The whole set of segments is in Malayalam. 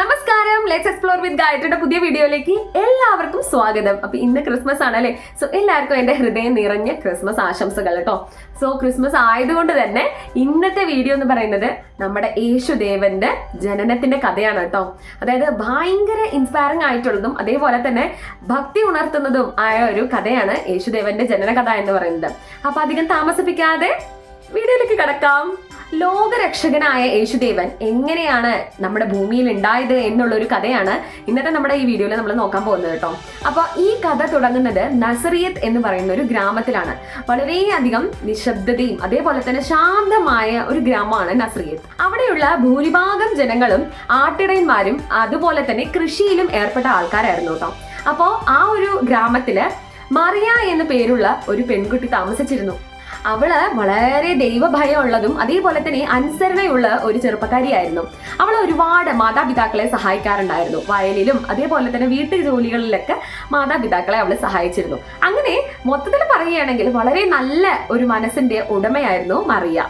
നമസ്കാരം. ലെറ്റ്സ് എക്സ്പ്ലോർ വിത്ത് ഗായത്രിയുടെ പുതിയ വീഡിയോയിലേക്ക് എല്ലാവർക്കും സ്വാഗതം. അപ്പൊ ഇന്ന് ക്രിസ്മസ് ആണല്ലേ? സോ എല്ലാവർക്കും എന്റെ ഹൃദയം നിറഞ്ഞ ക്രിസ്മസ് ആശംസകൾ കേട്ടോ. സോ ക്രിസ്മസ് ആയതുകൊണ്ട് തന്നെ ഇന്നത്തെ വീഡിയോ എന്ന് പറയുന്നത് നമ്മുടെ യേശുദേവന്റെ ജനനത്തിന്റെ കഥയാണ് കേട്ടോ. അതായത് ഭയങ്കര ഇൻസ്പയറിംഗ് ആയിട്ടുള്ളതും അതേപോലെ തന്നെ ഭക്തി ഉണർത്തുന്നതും ആയ ഒരു കഥയാണ് യേശുദേവന്റെ ജനന കഥ എന്ന് പറയുന്നത്. അപ്പൊ അധികം താമസിപ്പിക്കാതെ വീഡിയോയിലേക്ക് കടക്കാം. ലോകരക്ഷകനായ യേശുദേവൻ എങ്ങനെയാണ് നമ്മുടെ ഭൂമിയിൽ ഉണ്ടായത് എന്നുള്ള ഒരു കഥയാണ് ഇന്നത്തെ നമ്മുടെ ഈ വീഡിയോയിൽ നമ്മൾ നോക്കാൻ പോകുന്നത് കേട്ടോ. അപ്പൊ ഈ കഥ തുടങ്ങുന്നത് നസറിയത്ത് എന്ന് പറയുന്ന ഒരു ഗ്രാമത്തിലാണ്. വളരെയധികം നിശബ്ദതയും അതേപോലെ തന്നെ ശാന്തമായ ഒരു ഗ്രാമമാണ് നസറിയത്ത്. അവിടെയുള്ള ഭൂരിഭാഗം ജനങ്ങളും ആട്ടിടയന്മാരും അതുപോലെ തന്നെ കൃഷിയിലും ഏർപ്പെട്ട ആൾക്കാരായിരുന്നു കേട്ടോ. അപ്പോൾ ആ ഒരു ഗ്രാമത്തിൽ മറിയ എന്ന പേരുള്ള ഒരു പെൺകുട്ടി താമസിച്ചിരുന്നു. അവൾ വളരെ ദൈവഭയമുള്ളതും അതേപോലെ തന്നെ അനുസരണയുള്ള ഒരു ചെറുപ്പക്കാരിയായിരുന്നു. അവൾ ഒരുപാട് മാതാപിതാക്കളെ സഹായിക്കാറുണ്ടായിരുന്നു. വയലിലും അതേപോലെ തന്നെ വീട്ടു ജോലികളിലൊക്കെ മാതാപിതാക്കളെ അവൾ സഹായിച്ചിരുന്നു. അങ്ങനെ മൊത്തത്തിൽ പറയുകയാണെങ്കിൽ വളരെ നല്ല ഒരു മനസ്സിന്റെ ഉടമയായിരുന്നു മറിയ.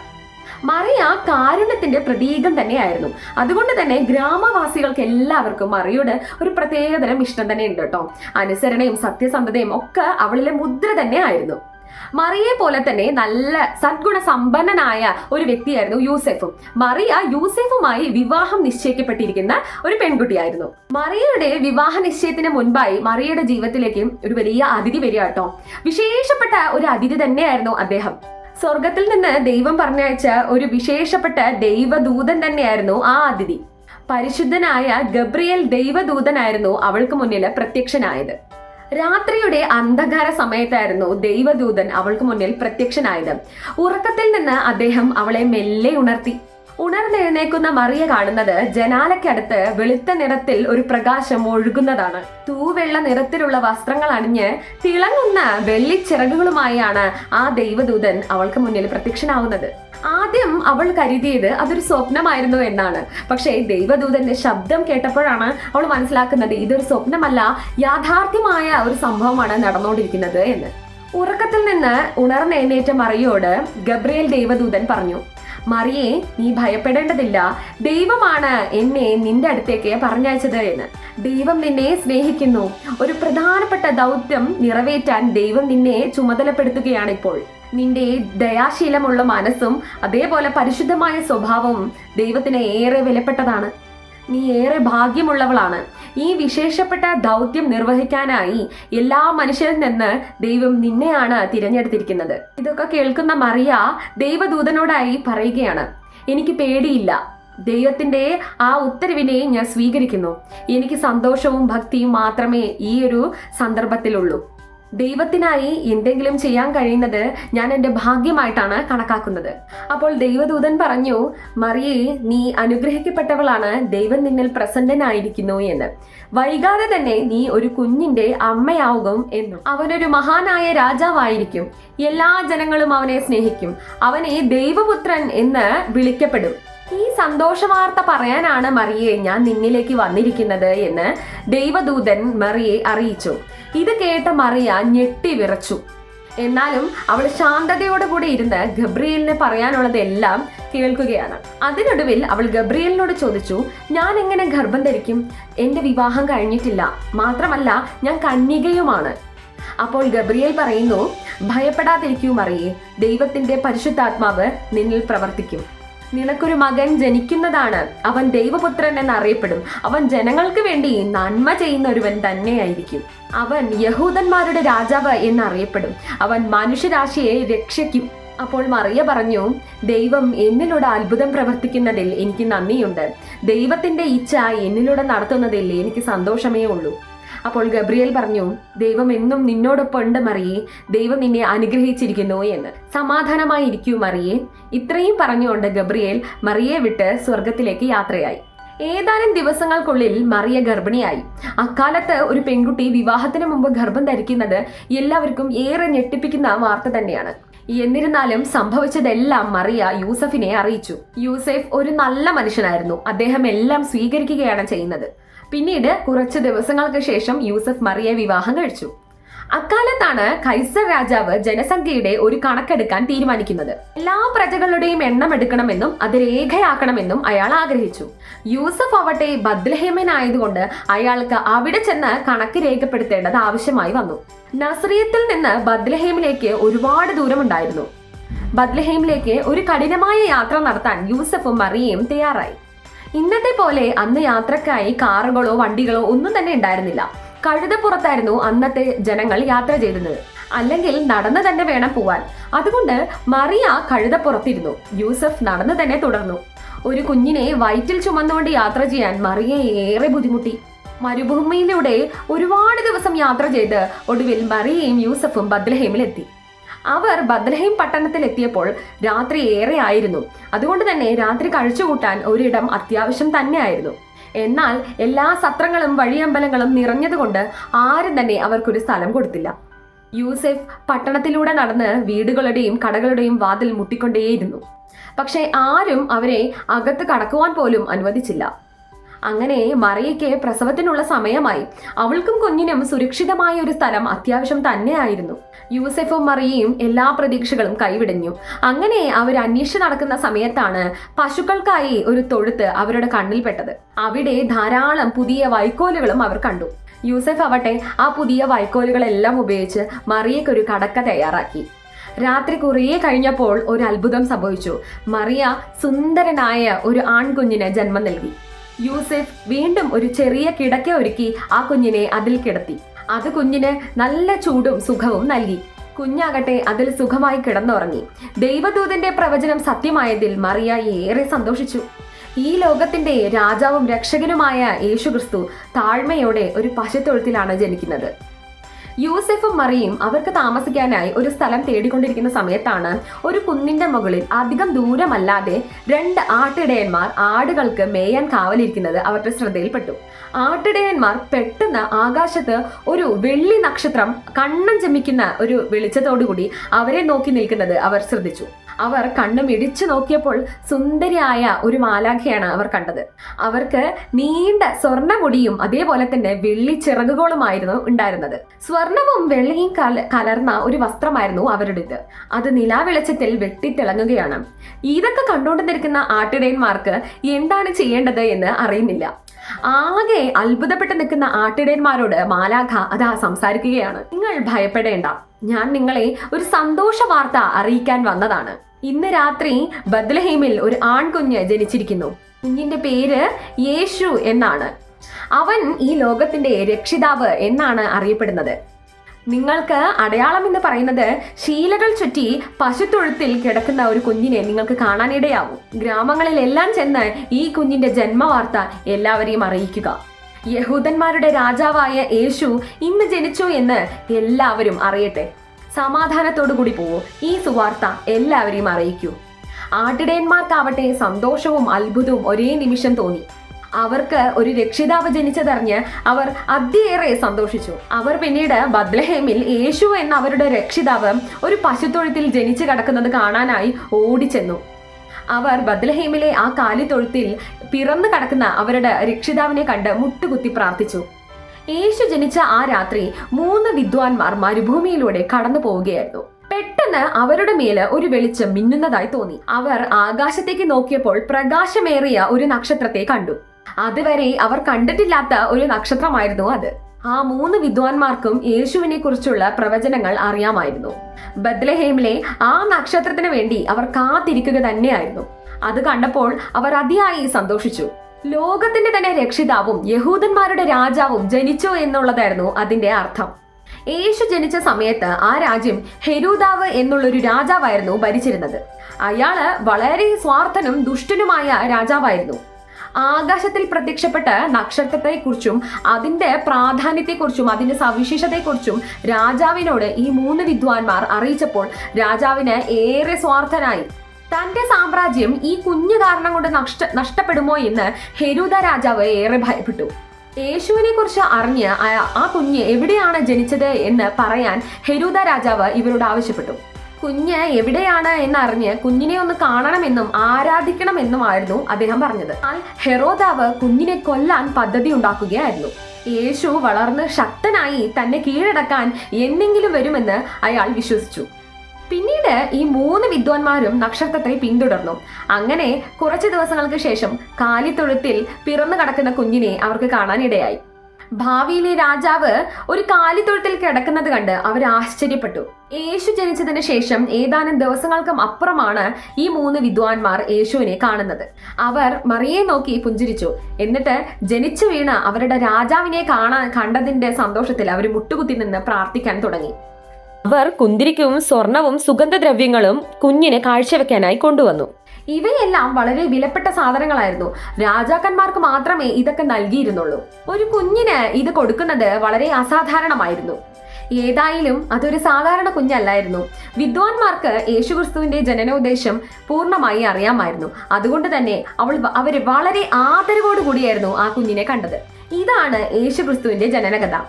മറിയ കാരുണ്യത്തിന്റെ പ്രതീകം തന്നെയായിരുന്നു. അതുകൊണ്ട് തന്നെ ഗ്രാമവാസികൾക്ക് എല്ലാവർക്കും മറിയോട് ഒരു പ്രത്യേകതരം ഇഷ്ടം തന്നെ ഉണ്ട് കേട്ടോ. അനുസരണയും സത്യസന്ധതയും ഒക്കെ അവളിലെ മുദ്ര തന്നെ ആയിരുന്നു മറിയെ പോലെ തന്നെ നല്ല സദ്ഗുണ സമ്പന്നനായ ഒരു വ്യക്തിയായിരുന്നു യൂസെഫും. മറിയ യൂസെഫുമായി വിവാഹം നിശ്ചയിക്കപ്പെട്ടിരിക്കുന്ന ഒരു പെൺകുട്ടിയായിരുന്നു. മറിയയുടെ വിവാഹ നിശ്ചയത്തിന് മുൻപായി മറിയയുടെ ജീവിതത്തിലേക്ക് ഒരു വലിയ അതിഥി വരിക കേട്ടോ. വിശേഷപ്പെട്ട ഒരു അതിഥി തന്നെയായിരുന്നു അദ്ദേഹം. സ്വർഗത്തിൽ നിന്ന് ദൈവം പറഞ്ഞയച്ച ഒരു വിശേഷപ്പെട്ട ദൈവദൂതൻ തന്നെയായിരുന്നു ആ അതിഥി. പരിശുദ്ധനായ ഗബ്രിയേൽ ദൈവദൂതനായിരുന്നു അവൾക്ക് മുന്നിൽ പ്രത്യക്ഷനായത്. രാത്രിയുടെ അന്ധകാര സമയത്തായിരുന്നു ദൈവദൂതൻ അവൾക്ക് മുന്നിൽ പ്രത്യക്ഷനായത്. ഉറക്കത്തിൽ നിന്ന് അദ്ദേഹം അവളെ മെല്ലെ ഉണർത്തി. ഉണർന്നെഴുന്നേക്കുന്ന മറിയ കാണുന്നത് ജനാലയ്ക്കടുത്ത് വെളുത്ത നിറത്തിൽ ഒരു പ്രകാശം ഒഴുകുന്നതാണ്. തൂവെള്ള നിറത്തിലുള്ള വസ്ത്രങ്ങൾ അണിഞ്ഞ് തിളങ്ങുന്ന വെള്ളിച്ചിറകുകളുമായാണ് ആ ദൈവദൂതൻ അവൾക്ക് മുന്നിൽ പ്രത്യക്ഷനാവുന്നത്. ആദ്യം അവൾ കരുതിയത് അതൊരു സ്വപ്നമായിരുന്നു എന്നാണ്. പക്ഷേ ദൈവദൂതന്റെ ശബ്ദം കേട്ടപ്പോഴാണ് അവൾ മനസ്സിലാക്കുന്നത് ഇതൊരു സ്വപ്നമല്ല യാഥാർത്ഥ്യമായ ഒരു സംഭവമാണ് നടന്നുകൊണ്ടിരിക്കുന്നത് എന്ന്. ഉറക്കത്തിൽ നിന്ന് ഉണർന്നേനേറ്റ മറിയോട് ഗബ്രിയേൽ ദൈവദൂതൻ പറഞ്ഞു മറിയെ നീ ഭയപ്പെടേണ്ടതില്ല. ദൈവമാണ് എന്നെ നിന്റെ അടുത്തേക്ക് പറഞ്ഞയച്ചത് എന്ന്. ദൈവം നിന്നെ സ്നേഹിക്കുന്നു. ഒരു പ്രധാനപ്പെട്ട ദൗത്യം നിറവേറ്റാൻ ദൈവം നിന്നെ ചുമതലപ്പെടുത്തുകയാണ് ഇപ്പോൾ. നിന്റെ ദയാശീലമുള്ള മനസ്സും അതേപോലെ പരിശുദ്ധമായ സ്വഭാവവും ദൈവത്തിന് ഏറെ വിലപ്പെട്ടതാണ്. നീ ഏറെ ഭാഗ്യമുള്ളവളാണ്. ഈ വിശേഷപ്പെട്ട ദൗത്യം നിർവഹിക്കാനായി എല്ലാ മനുഷ്യരിൽ നിന്ന് ദൈവം നിന്നെയാണ് തിരഞ്ഞെടുത്തിരിക്കുന്നത്. ഇതൊക്കെ കേൾക്കുന്ന മറിയ ദൈവദൂതനോടായി പറയുകയാണ് എനിക്ക് പേടിയില്ല. ദൈവത്തിന്റെ ആ ഉത്തരവിനെ ഞാൻ സ്വീകരിക്കുന്നു. എനിക്ക് സന്തോഷവും ഭക്തിയും മാത്രമേ ഈ ഒരു സന്ദർഭത്തിലുള്ളൂ. ദൈവത്തിനായി എന്തെങ്കിലും ചെയ്യാൻ കഴിയുന്നത് ഞാൻ എന്റെ ഭാഗ്യമായിട്ടാണ് കണക്കാക്കുന്നത്. അപ്പോൾ ദൈവദൂതൻ പറഞ്ഞു മറിയെ നീ അനുഗ്രഹിക്കപ്പെട്ടവളാണ് ദൈവം നിന്നിൽ പ്രസന്നനായിരിക്കുന്നു എന്ന്. വൈകാതെ തന്നെ നീ ഒരു കുഞ്ഞിന്റെ അമ്മയാവുകയും എന്നും. അവനൊരു മഹാനായ രാജാവായിരിക്കും. എല്ലാ ജനങ്ങളും അവനെ സ്നേഹിക്കും. അവനെ ദൈവപുത്രൻ എന്ന് വിളിക്കപ്പെടും. ഈ സന്തോഷ വാർത്ത പറയാനാണ് മറിയെ ഞാൻ നിന്നിലേക്ക് വന്നിരിക്കുന്നത് എന്ന് ദൈവദൂതൻ മറിയെ അറിയിച്ചു. ഇത് കേട്ട മറിയ ഞെട്ടി വിറച്ചു. എന്നാലും അവൾ ശാന്തതയോടുകൂടി ഇരുന്ന് ഗബ്രിയലിന് പറയാനുള്ളതെല്ലാം കേൾക്കുകയാണ്. അതിനൊടുവിൽ അവൾ ഗബ്രിയലിനോട് ചോദിച്ചു ഞാൻ എങ്ങനെ ഗർഭം ധരിക്കും? എന്റെ വിവാഹം കഴിഞ്ഞിട്ടില്ല. മാത്രമല്ല ഞാൻ കന്യകയുമാണ്. അപ്പോൾ ഗബ്രിയൽ പറയുന്നു ഭയപ്പെടാതിരിക്കൂ മറിയേ. ദൈവത്തിന്റെ പരിശുദ്ധാത്മാവ് നിന്നിൽ പ്രവർത്തിക്കും. നിനക്കൊരു മകൻ ജനിക്കുന്നതാണ്. അവൻ ദൈവപുത്രൻ എന്നറിയപ്പെടും. അവൻ ജനങ്ങൾക്ക് വേണ്ടി നന്മ ചെയ്യുന്ന ഒരുവൻ തന്നെയായിരിക്കും. അവൻ യഹൂദന്മാരുടെ രാജാവ് എന്നറിയപ്പെടും. അവൻ മനുഷ്യരാശിയെ രക്ഷിക്കും. അപ്പോൾ മറിയ പറഞ്ഞു ദൈവം എന്നിലൂടെ അത്ഭുതം പ്രവർത്തിക്കുന്നതിൽ എനിക്ക് നന്ദിയുണ്ട്. ദൈവത്തിന്റെ ഇച്ഛ എന്നിലൂടെ നടത്തുന്നതിൽ എനിക്ക് സന്തോഷമേ ഉള്ളൂ. അപ്പോൾ ഗബ്രിയേൽ പറഞ്ഞു ദൈവം എന്നും നിന്നോടൊപ്പം ഉണ്ട് മറിയേ ദൈവം നിന്നെ അനുഗ്രഹിച്ചിരിക്കുന്നു എന്ന്. സമാധാനമായിരിക്കൂ മറിയെ. ഇത്രയും പറഞ്ഞുകൊണ്ട് ഗബ്രിയേൽ മറിയെ വിട്ട് സ്വർഗത്തിലേക്ക് യാത്രയായി. ഏതാനും ദിവസങ്ങൾക്കുള്ളിൽ മറിയ ഗർഭിണിയായി. അക്കാലത്ത് ഒരു പെൺകുട്ടി വിവാഹത്തിന് മുമ്പ് ഗർഭം ധരിക്കുന്നത് എല്ലാവർക്കും ഏറെ ഞെട്ടിപ്പിക്കുന്ന വാർത്ത തന്നെയാണ്. എന്നിരുന്നാലും സംഭവിച്ചതെല്ലാം മറിയ യൂസഫിനെ അറിയിച്ചു. യൂസഫ് ഒരു നല്ല മനുഷ്യനായിരുന്നു. അദ്ദേഹം എല്ലാം സ്വീകരിക്കുകയാണ് ചെയ്യുന്നത്. പിന്നീട് കുറച്ച് ദിവസങ്ങൾക്ക് ശേഷം യൂസഫ് മറിയെ വിവാഹം കഴിച്ചു. അക്കാലത്താണ് ഖൈസർ രാജാവ് ജനസംഖ്യയുടെ ഒരു കണക്കെടുക്കാൻ തീരുമാനിക്കുന്നത്. എല്ലാ പ്രജകളുടെയും എണ്ണം എടുക്കണമെന്നും അത് രേഖയാക്കണമെന്നും അയാൾ ആഗ്രഹിച്ചു. യൂസഫ് ആവട്ടെ ബദ്ലഹേമനായതുകൊണ്ട് അയാൾക്ക് അവിടെ ചെന്ന് കണക്ക് രേഖപ്പെടുത്തേണ്ടത് ആവശ്യമായി വന്നു. നസ്രിയത്തിൽ നിന്ന് ബദ്ലഹേമിലേക്ക് ഒരുപാട് ദൂരമുണ്ടായിരുന്നു. ബദ്ലഹേമിലേക്ക് ഒരു കഠിനമായ യാത്ര നടത്താൻ യൂസഫും മറിയയും തയ്യാറായി. ഇന്നത്തെ പോലെ അന്ന് യാത്രക്കായി കാറുകളോ വണ്ടികളോ ഒന്നും തന്നെ ഉണ്ടായിരുന്നില്ല. കഴുതപ്പുറത്തായിരുന്നു അന്നത്തെ ജനങ്ങൾ യാത്ര ചെയ്തിരുന്നത് അല്ലെങ്കിൽ നടന്നു തന്നെ വേണം പോവാൻ. അതുകൊണ്ട് മറിയ കഴുതപ്പുറത്തിരുന്നു യൂസഫ് നടന്നു തന്നെ തുടർന്നു. ഒരു കുഞ്ഞിനെ വയറ്റിൽ ചുമന്നുകൊണ്ട് യാത്ര ചെയ്യാൻ മറിയ ഏറെ ബുദ്ധിമുട്ടി. മരുഭൂമിയിലൂടെ ഒരുപാട് ദിവസം യാത്ര ചെയ്ത് ഒടുവിൽ മറിയയും യൂസഫും ബദ്ലഹേമിലെത്തി അവർ ബദ്ലഹേം പട്ടണത്തിൽ എത്തിയപ്പോൾ രാത്രി ഏറെ ആയിരുന്നു അതുകൊണ്ട് തന്നെ രാത്രി കഴിച്ചുകൂട്ടാൻ ഒരിടം അത്യാവശ്യം തന്നെയായിരുന്നു. എന്നാൽ എല്ലാ സത്രങ്ങളും വഴിയമ്പലങ്ങളും നിറഞ്ഞതുകൊണ്ട് ആരും തന്നെ അവർക്കൊരു സ്ഥലം കൊടുത്തില്ല. യൂസെഫ് പട്ടണത്തിലൂടെ നടന്ന് വീടുകളുടെയും കടകളുടെയും വാതിൽ മുട്ടിക്കൊണ്ടേയിരുന്നു. പക്ഷേ ആരും അവരെ അകത്ത് കടക്കുവാൻ പോലും അനുവദിച്ചില്ല. അങ്ങനെ മറിയയ്ക്ക് പ്രസവത്തിനുള്ള സമയമായി. അവൾക്കും കുഞ്ഞിനും സുരക്ഷിതമായ ഒരു സ്ഥലം അത്യാവശ്യം തന്നെയായിരുന്നു. യൂസഫും മറിയയും എല്ലാ പ്രതീക്ഷകളും കൈവിടഞ്ഞു. അങ്ങനെ അവർ അന്വേഷിച്ച് നടക്കുന്ന സമയത്താണ് പശുക്കൾക്കായി ഒരു തൊഴുത്ത് അവരുടെ കണ്ണിൽപ്പെട്ടത് അവിടെ ധാരാളം പുതിയ വൈക്കോലുകളും അവർ കണ്ടു. യൂസഫ് ആവട്ടെ ആ പുതിയ വൈക്കോലുകളെല്ലാം ഉപയോഗിച്ച് മറിയയ്ക്കൊരു കടക്ക തയ്യാറാക്കി. രാത്രി കുറേ കഴിഞ്ഞപ്പോൾ ഒരു അത്ഭുതം സംഭവിച്ചു. മറിയ സുന്ദരനായ ഒരു ആൺകുഞ്ഞിന് ജന്മം നൽകി. യൂസഫ് വീണ്ടും ഒരു ചെറിയ കിടക്ക ഒരുക്കി ആ കുഞ്ഞിനെ അതിൽ കിടത്തി. അത് കുഞ്ഞിന് നല്ല ചൂടും സുഖവും നൽകി. കുഞ്ഞാകട്ടെ അതിൽ സുഖമായി കിടന്നുറങ്ങി. ദൈവദൂതന്റെ പ്രവചനം സത്യമായതിൽ മറിയ ഏറെ സന്തോഷിച്ചു. ഈ ലോകത്തിന്റെ രാജാവും രക്ഷകനുമായ യേശുക്രിസ്തു താഴ്മയോടെ ഒരു പശുത്തൊഴുത്തിലാണ് ജനിക്കുന്നത്. യൂസഫും മറിയും അവർക്ക് താമസിക്കാനായി ഒരു സ്ഥലം തേടിക്കൊണ്ടിരിക്കുന്ന സമയത്താണ് ഒരു കുന്നിന്റെ മുകളിൽ അധികം ദൂരമല്ലാതെ രണ്ട് ആട്ടിടയന്മാർ ആടുകൾക്ക് മേയാൻ കാവലിരിക്കുന്നത് അവരുടെ ശ്രദ്ധയിൽപ്പെട്ടു. ആട്ടിടയന്മാർ പെട്ടെന്ന് ആകാശത്ത് ഒരു വെള്ളി നക്ഷത്രം കണ്ണം ചെമ്മിക്കുന്ന ഒരു വെളിച്ചത്തോടുകൂടി അവരെ നോക്കി നിൽക്കുന്നത് അവർ ശ്രദ്ധിച്ചു. അവർ കണ്ണും ഇടിച്ചു നോക്കിയപ്പോൾ സുന്ദരിയായ ഒരു മാലാഖയാണ് അവർ കണ്ടത്. അവർക്ക് നീണ്ട സ്വർണമുടിയും അതേപോലെ തന്നെ വെള്ളി ചിറകുകളുമായിരുന്നു ഉണ്ടായിരുന്നത്. സ്വർണവും വെള്ളയും കല കലർന്ന ഒരു വസ്ത്രമായിരുന്നു അവരുടേത്. അത് നിലാവെളിച്ചത്തിൽ വെട്ടിത്തിളങ്ങുകയാണ്. ഇതൊക്കെ കണ്ടുകൊണ്ട് നിൽക്കുന്ന ആട്ടിടയന്മാർക്ക് എന്താണ് ചെയ്യേണ്ടത് എന്ന് അറിയുന്നില്ല. ആകെ അത്ഭുതപ്പെട്ട് നിൽക്കുന്ന ആട്ടിടയന്മാരോട് മാലാഖ അതാ സംസാരിക്കുകയാണ്. നിങ്ങൾ ഭയപ്പെടേണ്ട. ഞാൻ നിങ്ങളെ ഒരു സന്തോഷ വാർത്ത അറിയിക്കാൻ വന്നതാണ്. ഇന്ന് രാത്രി ബദ്ലഹീമിൽ ഒരു ആൺകുഞ്ഞ് ജനിച്ചിരിക്കുന്നു. കുഞ്ഞിന്റെ പേര് യേശു എന്നാണ്. അവൻ ഈ ലോകത്തിന്റെ രക്ഷിതാവ് എന്നാണ് അറിയപ്പെടുന്നത്. നിങ്ങൾക്ക് അടയാളം എന്ന് പറയുന്നത് ശീലകൾ ചുറ്റി പശുത്തൊഴുത്തിൽ കിടക്കുന്ന ഒരു കുഞ്ഞിനെ നിങ്ങൾക്ക് കാണാനിടയാവും ഗ്രാമങ്ങളിലെല്ലാം ചെന്ന് ഈ കുഞ്ഞിന്റെ ജന്മവാർത്ത എല്ലാവരെയും അറിയിക്കുക. യഹൂദന്മാരുടെ രാജാവായ യേശു ഇന്ന് ജനിച്ചു എന്ന് എല്ലാവരും അറിയട്ടെ. സമാധാനത്തോടു കൂടി പോവൂ. ഈ സുവാർത്ത എല്ലാവരെയും അറിയിക്കൂ. ആട്ടിടയന്മാർക്കാവട്ടെ സന്തോഷവും അത്ഭുതവും ഒരേ നിമിഷം തോന്നി. അവർക്ക് ഒരു രക്ഷിതാവ് ജനിച്ചതറിഞ്ഞ് അവർ അതിയേറെ സന്തോഷിച്ചു. അവർ പിന്നീട് ബദ്ലഹേമിൽ യേശു എന്ന അവരുടെ രക്ഷിതാവ് ഒരു പശുത്തൊഴുത്തിൽ ജനിച്ചു കിടക്കുന്നത് കാണാനായി ഓടിച്ചെന്നു. അവർ ബദ്ലഹേമിലെ ആ കാലിത്തൊഴുത്തിൽ പിറന്നു കിടക്കുന്ന അവരുടെ രക്ഷിതാവിനെ കണ്ട് മുട്ടുകുത്തി പ്രാർത്ഥിച്ചു. യേശു ജനിച്ച ആ രാത്രി മൂന്ന് വിദ്വാൻമാർ മരുഭൂമിയിലൂടെ കടന്നു പോവുകയായിരുന്നു. പെട്ടെന്ന് അവരുടെ മേൽ ഒരു വെളിച്ചം മിന്നുന്നതായി തോന്നി. അവർ ആകാശത്തേക്ക് നോക്കിയപ്പോൾ പ്രകാശമേറിയ ഒരു നക്ഷത്രത്തെ കണ്ടു. അതുവരെ അവർ കണ്ടിട്ടില്ലാത്ത ഒരു നക്ഷത്രമായിരുന്നു അത്. ആ മൂന്ന് വിദ്വാൻമാർക്കും യേശുവിനെ കുറിച്ചുള്ള പ്രവചനങ്ങൾ അറിയാമായിരുന്നു. ബദ്ലഹേമിലെ ആ നക്ഷത്രത്തിന് വേണ്ടി അവർ കാത്തിരിക്കുക തന്നെയായിരുന്നു. അത് കണ്ടപ്പോൾ അവർ അതിയായി സന്തോഷിച്ചു. ലോകത്തിന്റെ തന്നെ രക്ഷിതാവും യഹൂദന്മാരുടെ രാജാവും ജനിച്ചു എന്നുള്ളതായിരുന്നു അതിന്റെ അർത്ഥം. യേശു ജനിച്ച സമയത്ത് ആ രാജ്യം ഹെരൂദാവ് എന്നുള്ളൊരു രാജാവായിരുന്നു ഭരിച്ചിരുന്നത്. അയാൾ വളരെ സ്വാർത്ഥനും ദുഷ്ടനുമായ രാജാവായിരുന്നു. ആകാശത്തിൽ പ്രത്യക്ഷപ്പെട്ട നക്ഷത്രത്തെക്കുറിച്ചും അതിന്റെ പ്രാധാന്യത്തെക്കുറിച്ചും അതിന്റെ സവിശേഷതയെക്കുറിച്ചും രാജാവിനോട് ഈ മൂന്ന് വിദ്വാൻമാർ അറിയിച്ചപ്പോൾ രാജാവിന് ഏറെ സ്വാർത്ഥനായി. തന്റെ സാമ്രാജ്യം ഈ കുഞ്ഞു കാരണം കൊണ്ട് നഷ്ട നഷ്ടപ്പെടുമോ എന്ന് ഹെരൂദ രാജാവ് ഏറെ ഭയപ്പെട്ടു. യേശുവിനെ കുറിച്ച് അറിഞ്ഞ് ആ കുഞ്ഞ് എവിടെയാണ് ജനിച്ചത് എന്ന് പറയാൻ ഹെരൂദ രാജാവ് ഇവരോട് ആവശ്യപ്പെട്ടു. കുഞ്ഞ് എവിടെയാണ് എന്നറിഞ്ഞ് കുഞ്ഞിനെ ഒന്ന് കാണണമെന്നും ആരാധിക്കണമെന്നുമായിരുന്നു അദ്ദേഹം പറഞ്ഞത്. എന്നാൽ ഹെറോദാവ് കുഞ്ഞിനെ കൊല്ലാൻ പദ്ധതി ഉണ്ടാക്കുകയായിരുന്നു. യേശു വളർന്ന് ശക്തനായി തന്നെ കീഴടക്കാൻ എന്തെങ്കിലും വരുമെന്ന് അയാൾ വിശ്വസിച്ചു. പിന്നീട് ഈ മൂന്ന് വിദ്വാൻമാരും നക്ഷത്രത്തെ പിന്തുടർന്നു. അങ്ങനെ കുറച്ച് ദിവസങ്ങൾക്ക് ശേഷം കാലിത്തൊഴുത്തിൽ പിറന്നു കിടക്കുന്ന കുഞ്ഞിനെ അവർക്ക് കാണാനിടയായി. ഭാവിയിലെ രാജാവ് ഒരു കാലിത്തൊഴുത്തിൽ കിടക്കുന്നത് കണ്ട് അവർ ആശ്ചര്യപ്പെട്ടു. യേശു ജനിച്ചതിന് ശേഷം ഏതാനും ദിവസങ്ങൾക്കും അപ്പുറമാണ് ഈ മൂന്ന് വിദ്വാൻമാർ യേശുവിനെ കാണുന്നത്. അവർ മറിയെ നോക്കി പുഞ്ചിരിച്ചു. എന്നിട്ട് ജനിച്ചു വീണ അവരുടെ രാജാവിനെ കാണാൻ കണ്ടതിന്റെ സന്തോഷത്തിൽ അവർ മുട്ടുകുത്തി നിന്ന് പ്രാർത്ഥിക്കാൻ തുടങ്ങി. അവർ കുന്തിരിക്കവും സ്വർണവും സുഗന്ധദ്രവ്യങ്ങളും കുഞ്ഞിനെ കാഴ്ചവെക്കാനായി കൊണ്ടുവന്നു. ഇവയെല്ലാം വളരെ വിലപ്പെട്ട സാധനങ്ങളായിരുന്നു. രാജാക്കന്മാർക്ക് മാത്രമേ ഇതൊക്കെ നൽകിയിരുന്നുള്ളൂ. ഒരു കുഞ്ഞിന് ഇത് കൊടുക്കുന്നത് വളരെ അസാധാരണമായിരുന്നു. ഏതായാലും അതൊരു സാധാരണ കുഞ്ഞല്ലായിരുന്നു. വിദ്വാൻമാർക്ക് യേശുക്രിസ്തുവിന്റെ ജനനോദ്ദേശം പൂർണമായി അറിയാമായിരുന്നു. അതുകൊണ്ട് തന്നെ അവൾ അവർ വളരെ ആദരവോടുകൂടിയായിരുന്നു ആ കുഞ്ഞിനെ കണ്ടത്. ഇതാണ് യേശുക്രിസ്തുവിന്റെ ജനനകഥ.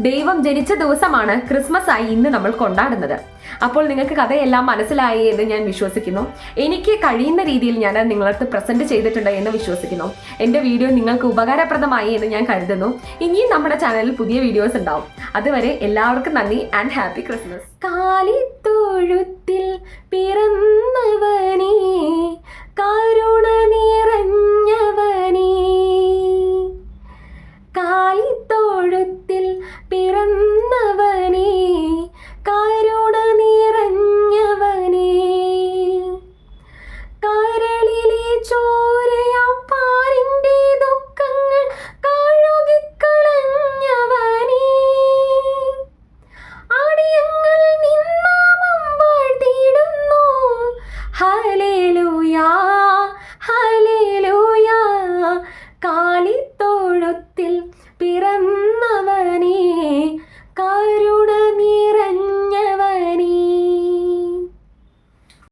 ദൈവം ജനിച്ച ദിവസമാണ് ക്രിസ്മസ് ആയി ഇന്ന് നമ്മൾ കൊണ്ടാടുന്നത്. അപ്പോൾ നിങ്ങൾക്ക് കഥയെല്ലാം മനസ്സിലായി എന്ന് ഞാൻ വിശ്വസിക്കുന്നു. എനിക്ക് കഴിയുന്ന രീതിയിൽ ഞാൻ നിങ്ങളടുത്ത് പ്രസന്റ് ചെയ്തിട്ടുണ്ട് എന്ന് വിശ്വസിക്കുന്നു. എന്റെ വീഡിയോ നിങ്ങൾക്ക് ഉപകാരപ്രദമായി എന്ന് ഞാൻ കരുതുന്നു. ഇനിയും നമ്മുടെ ചാനലിൽ പുതിയ വീഡിയോസ് ഉണ്ടാവും. അതുവരെ എല്ലാവർക്കും നന്ദി ആൻഡ് ഹാപ്പി ക്രിസ്മസ് കാലിത്തൊഴുത്തിൽ പിറന്നവനേ